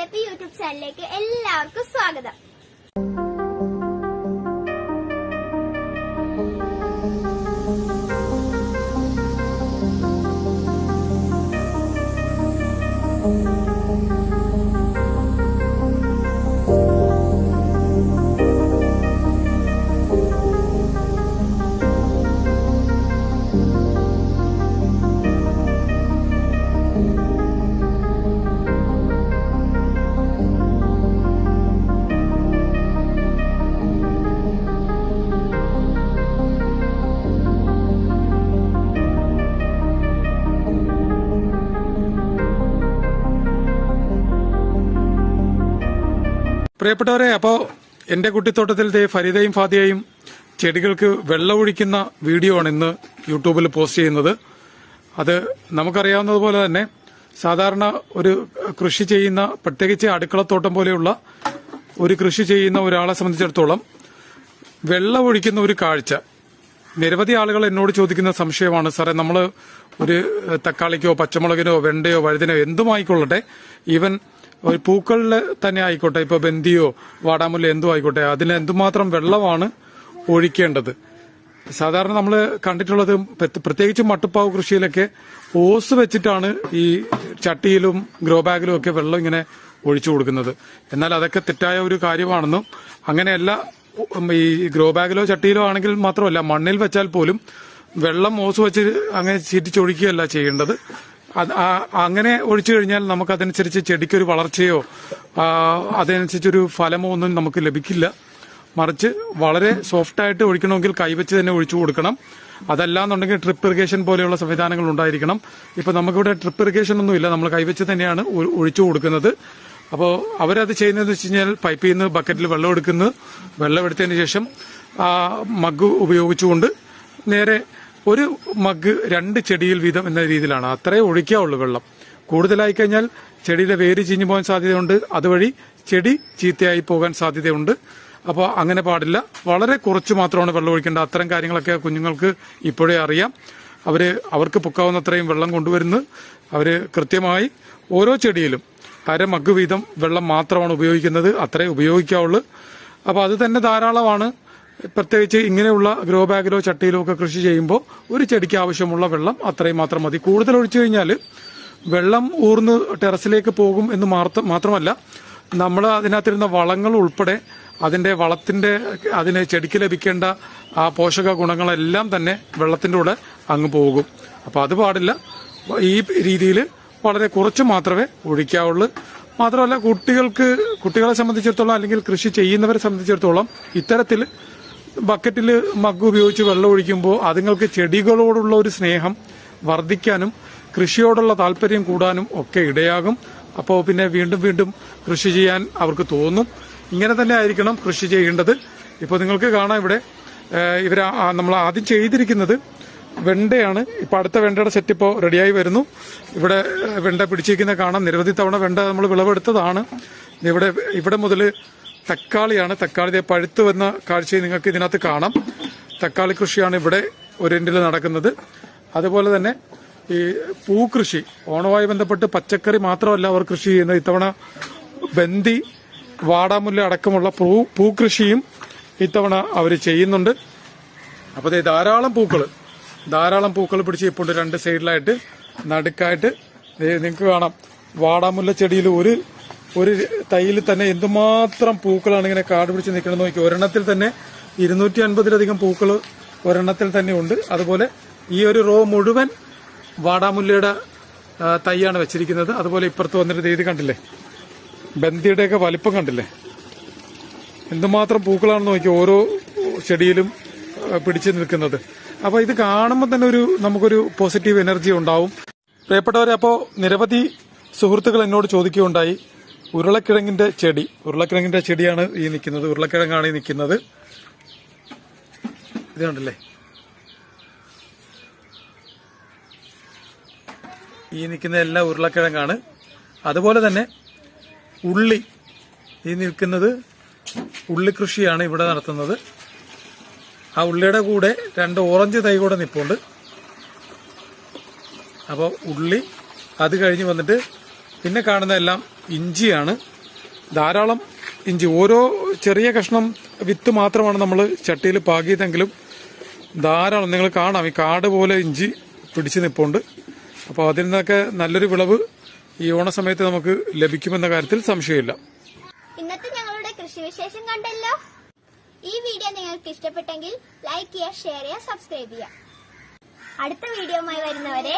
Alleppey YouTube ചാനലിലേക്ക് എല്ലാവർക്കും സ്വാഗതം. പ്രിയപ്പെട്ടവരെ അപ്പോൾ എന്റെ കുട്ടിത്തോട്ടത്തിൽ ദേ ഫരീദയും ഫാദിയയും ചെടികൾക്ക് വെള്ളമൊഴിക്കുന്ന വീഡിയോ ആണ് ഇന്ന് യൂട്യൂബിൽ പോസ്റ്റ് ചെയ്യുന്നത്. അത് നമുക്കറിയാവുന്നതുപോലെ തന്നെ സാധാരണ ഒരു കൃഷി ചെയ്യുന്ന പ്രത്യേകിച്ച് അടുക്കളത്തോട്ടം പോലെയുള്ള ഒരു കൃഷി ചെയ്യുന്ന ഒരാളെ സംബന്ധിച്ചിടത്തോളം വെള്ളമൊഴിക്കുന്ന ഒരു കാഴ്ച. നിരവധി ആളുകൾ എന്നോട് ചോദിക്കുന്ന സംശയമാണ് സാറേ നമ്മൾ ഒരു തക്കാളിക്കോ പച്ചമുളകിനോ വെണ്ടയോ വഴുതിനോ എന്തുമായിക്കൊള്ളട്ടെ? ഈവൻ ഒരു പൂക്കളിൽ തന്നെ ആയിക്കോട്ടെ ഇപ്പൊ ബന്ദിയോ വാടാമുല്ല എന്തോ ആയിക്കോട്ടെ അതിന് എന്തുമാത്രം വെള്ളമാണ് ഒഴിക്കേണ്ടത്? സാധാരണ നമ്മൾ കണ്ടിട്ടുള്ളത് പ്രത്യ- പ്രത്യേകിച്ച് മട്ടുപ്പാവ് കൃഷിയിലൊക്കെ ഓസ് വെച്ചിട്ടാണ് ഈ ചട്ടിയിലും ഗ്രോ ബാഗിലും ഒക്കെ വെള്ളം ഇങ്ങനെ ഒഴിച്ചു കൊടുക്കുന്നത്. എന്നാൽ അതൊക്കെ തെറ്റായ ഒരു കാര്യമാണെന്നും അങ്ങനെയല്ല ഈ ഗ്രോ ബാഗിലോ ചട്ടിയിലോ ആണെങ്കിൽ മാത്രമല്ല മണ്ണിൽ വെച്ചാൽ പോലും വെള്ളം ഓസ് വെച്ച് അങ്ങനെ ചീറ്റിച്ചൊഴിക്കുകയല്ല ചെയ്യേണ്ടത്. അങ്ങനെ ഒഴിച്ചു കഴിഞ്ഞാൽ നമുക്ക് അതനുസരിച്ച് ചെടിക്കൊരു വളർച്ചയോ അതനുസരിച്ചൊരു ഫലമോ ഒന്നും നമുക്ക് ലഭിക്കില്ല. മറിച്ച് വളരെ സോഫ്റ്റ് ആയിട്ട് ഒഴിക്കണമെങ്കിൽ കൈവച്ച് തന്നെ ഒഴിച്ചു കൊടുക്കണം. അതല്ലാന്നുണ്ടെങ്കിൽ ട്രിപ്പ് ഇറിഗേഷൻ പോലെയുള്ള സംവിധാനങ്ങൾ ഉണ്ടായിരിക്കണം. ഇപ്പൊ നമുക്കിവിടെ ട്രിപ്പ് ഇറിഗേഷൻ ഒന്നും ഇല്ല. നമ്മൾ കൈവച്ച് തന്നെയാണ് ഒഴിച്ചു കൊടുക്കുന്നത്. അപ്പോൾ അവരത് ചെയ്യുന്നത് വെച്ച് കഴിഞ്ഞാൽ പൈപ്പിൽ നിന്ന് ബക്കറ്റിൽ വെള്ളം എടുക്കുന്നത് വെള്ളം എടുത്തതിന് ശേഷം മഗ് ഉപയോഗിച്ചുകൊണ്ട് നേരെ ഒരു മഗ് രണ്ട് ചെടിയിൽ വീതം എന്ന രീതിയിലാണ്. അത്രേ ഒഴിക്കാവുള്ളൂ വെള്ളം. കൂടുതലായി കഴിഞ്ഞാൽ ചെടിയുടെ വേര് ചീഞ്ഞു പോകാൻ സാധ്യതയുണ്ട്. അതുവഴി ചെടി ചീത്തയായി പോകാൻ സാധ്യതയുണ്ട്. അപ്പോൾ അങ്ങനെ പാടില്ല. വളരെ കുറച്ച് മാത്രമാണ് വെള്ളം ഒഴിക്കേണ്ടത്. അത്തരം കാര്യങ്ങളൊക്കെ കുഞ്ഞുങ്ങൾക്ക് ഇപ്പോഴേ അറിയാം. അവർ അവർക്ക് പൊക്കാവുന്നത്രയും വെള്ളം കൊണ്ടുവരുന്നു. അവർ കൃത്യമായി ഓരോ ചെടിയിലും അര മഗ് വീതം വെള്ളം മാത്രമാണ് ഉപയോഗിക്കുന്നത്. അത്രേ ഉപയോഗിക്കാവുള്ളൂ. അപ്പോൾ അത് തന്നെ ധാരാളമാണ്. പ്രത്യേകിച്ച് ഇങ്ങനെയുള്ള ഗ്രോ ബാഗിലോ ചട്ടിയിലോ ഒക്കെ കൃഷി ചെയ്യുമ്പോൾ ഒരു ചെടിക്ക് ആവശ്യമുള്ള വെള്ളം അത്രയും മാത്രം മതി. കൂടുതൽ ഒഴിച്ചു കഴിഞ്ഞാൽ വെള്ളം ഊർന്ന് ടെറസിലേക്ക് പോകും എന്ന് മാത്രമല്ല നമ്മൾ അതിനകത്തിരുന്ന വളങ്ങൾ ഉൾപ്പെടെ അതിന്റെ വളത്തിന്റെ അതിന് ചെടിക്ക് ലഭിക്കേണ്ട ആ പോഷക ഗുണങ്ങളെല്ലാം തന്നെ വെള്ളത്തിന്റെ കൂടെ അങ്ങ് പോകും. അപ്പോൾ അത് പാടില്ല. ഈ രീതിയിൽ വളരെ കുറച്ച് മാത്രമേ ഒഴിക്കാവുള്ളൂ. മാത്രമല്ല കുട്ടികൾക്ക് കുട്ടികളെ സംബന്ധിച്ചിടത്തോളം അല്ലെങ്കിൽ കൃഷി ചെയ്യുന്നവരെ സംബന്ധിച്ചിടത്തോളം ഇത്തരത്തിൽ ബക്കറ്റിൽ മഗ് ഉപയോഗിച്ച് വെള്ളം ഒഴിക്കുമ്പോൾ അതുങ്ങൾക്ക് ചെടികളോടുള്ള ഒരു സ്നേഹം വർദ്ധിക്കാനും കൃഷിയോടുള്ള താല്പര്യം കൂടാനും ഒക്കെ ഇടയാകും. അപ്പോൾ പിന്നെ വീണ്ടും വീണ്ടും കൃഷി ചെയ്യാൻ അവർക്ക് തോന്നും. ഇങ്ങനെ തന്നെ ആയിരിക്കണം കൃഷി ചെയ്യേണ്ടത്. ഇപ്പോൾ നിങ്ങൾക്ക് കാണാം ഇവിടെ ഇവർ നമ്മൾ ആദ്യം ചെയ്തിരിക്കുന്നത് വെണ്ടയാണ്. ഇപ്പൊ അടുത്ത വെണ്ടയുടെ സെറ്റ് ഇപ്പോൾ റെഡിയായി വരുന്നു. ഇവിടെ വെണ്ട പിടിച്ചിരിക്കുന്ന കാണാം. നിരവധി തവണ വെണ്ട നമ്മൾ വിളവെടുത്തതാണ്. ഇവിടെ ഇവിടെ മുതൽ തക്കാളിയാണ്. തക്കാളി പഴുത്തു വന്ന കാഴ്ച നിങ്ങൾക്ക് ഇതിനകത്ത് കാണാം. തക്കാളി കൃഷിയാണ് ഇവിടെ ഒരു എൻഡിൽ നടക്കുന്നത്. അതുപോലെ തന്നെ ഈ പൂക്കൃഷി ഓണവുമായി ബന്ധപ്പെട്ട് പച്ചക്കറി മാത്രമല്ല അവർ കൃഷി ചെയ്യുന്നത്. ഇത്തവണ ബന്ദി വാടാമുല്ല അടക്കമുള്ള പൂ പൂക്കൃഷിയും ഇത്തവണ അവർ ചെയ്യുന്നുണ്ട്. അപ്പോൾ ധാരാളം പൂക്കൾ ധാരാളം പൂക്കൾ പിടിച്ച് ഇപ്പോൾ രണ്ട് സൈഡിലായിട്ട് നടുക്കായിട്ട്. നിങ്ങൾക്ക് കാണാം. വാടാമുല്ല ചെടിയിൽ ഒരു ഒരു തൈയിൽ തന്നെ എന്തുമാത്രം പൂക്കളാണ് ഇങ്ങനെ കാട് പിടിച്ച് നിൽക്കുന്നത് നോക്കി. ഒരെണ്ണത്തിൽ തന്നെ ഇരുന്നൂറ്റി അൻപതിലധികം പൂക്കൾ ഒരെണ്ണത്തിൽ തന്നെ ഉണ്ട്. അതുപോലെ ഈ ഒരു റോ മുഴുവൻ വാടാമുല്ലയുടെ തൈയാണ് വെച്ചിരിക്കുന്നത്. അതുപോലെ ഇപ്പുറത്ത് വന്നിട്ട് ഇത് കണ്ടില്ലേ? ബന്ധിയുടെയൊക്കെ വലിപ്പം കണ്ടില്ലേ? എന്തുമാത്രം പൂക്കളാണെന്ന് നോക്കി ഓരോ ചെടിയിലും പിടിച്ച് നിൽക്കുന്നത്. അപ്പൊ ഇത് കാണുമ്പോൾ തന്നെ ഒരു നമുക്കൊരു പോസിറ്റീവ് എനർജി ഉണ്ടാവും. പ്രിയപ്പെട്ടവരെ അപ്പോൾ നിരവധി സുഹൃത്തുക്കൾ എന്നോട് ചോദിക്കുകയുണ്ടായി. ഉരുളക്കിഴങ്ങിന്റെ ചെടി. ഉരുളക്കിഴങ്ങിന്റെ ചെടിയാണ് ഈ നിൽക്കുന്നത്. ഉരുളക്കിഴങ്ങാണ് ഈ നിൽക്കുന്നത്. ഇത് ഈ നിൽക്കുന്ന എല്ലാ ഉരുളക്കിഴങ്ങാണ്. അതുപോലെ തന്നെ ഉള്ളി. ഈ നിൽക്കുന്നത് ഉള്ളി കൃഷിയാണ് ഇവിടെ നടത്തുന്നത്. ആ ഉള്ളിയുടെ കൂടെ രണ്ട് ഓറഞ്ച് തൈ കൂടെ നിൽപ്പുണ്ട് അപ്പോൾ ഉള്ളി അത് കഴിഞ്ഞ് വന്നിട്ട് പിന്നെ കാണുന്ന എല്ലാം ഇഞ്ചിയാണ്. ധാരാളം ഇഞ്ചി. ഓരോ ചെറിയ കഷ്ണം വിത്ത് മാത്രമാണ് നമ്മൾ ചട്ടിയിൽ പാകിയതെങ്കിലും ധാരാളം നിങ്ങൾ കാണാം. ഈ കാട് പോലെ ഇഞ്ചി പിടിച്ചു നിൽപ്പുണ്ട് അപ്പോൾ അതിൽ നിന്നൊക്കെ നല്ലൊരു വിളവ് ഈ ഓണസമയത്ത് നമുക്ക് ലഭിക്കുമെന്ന കാര്യത്തിൽ സംശയമില്ല. ഇന്നത്തെ ഞങ്ങളുടെ കൃഷിവിശേഷം കണ്ടല്ലോ? ഈ വീഡിയോ നിങ്ങൾക്ക് ഇഷ്ടപ്പെട്ടെങ്കിൽ ലൈക്ക് ചെയ്യുക ഷെയർ ചെയ്യുക സബ്സ്ക്രൈബ് ചെയ്യുക. അടുത്ത വീഡിയോയുമായി വരുന്നവരെ.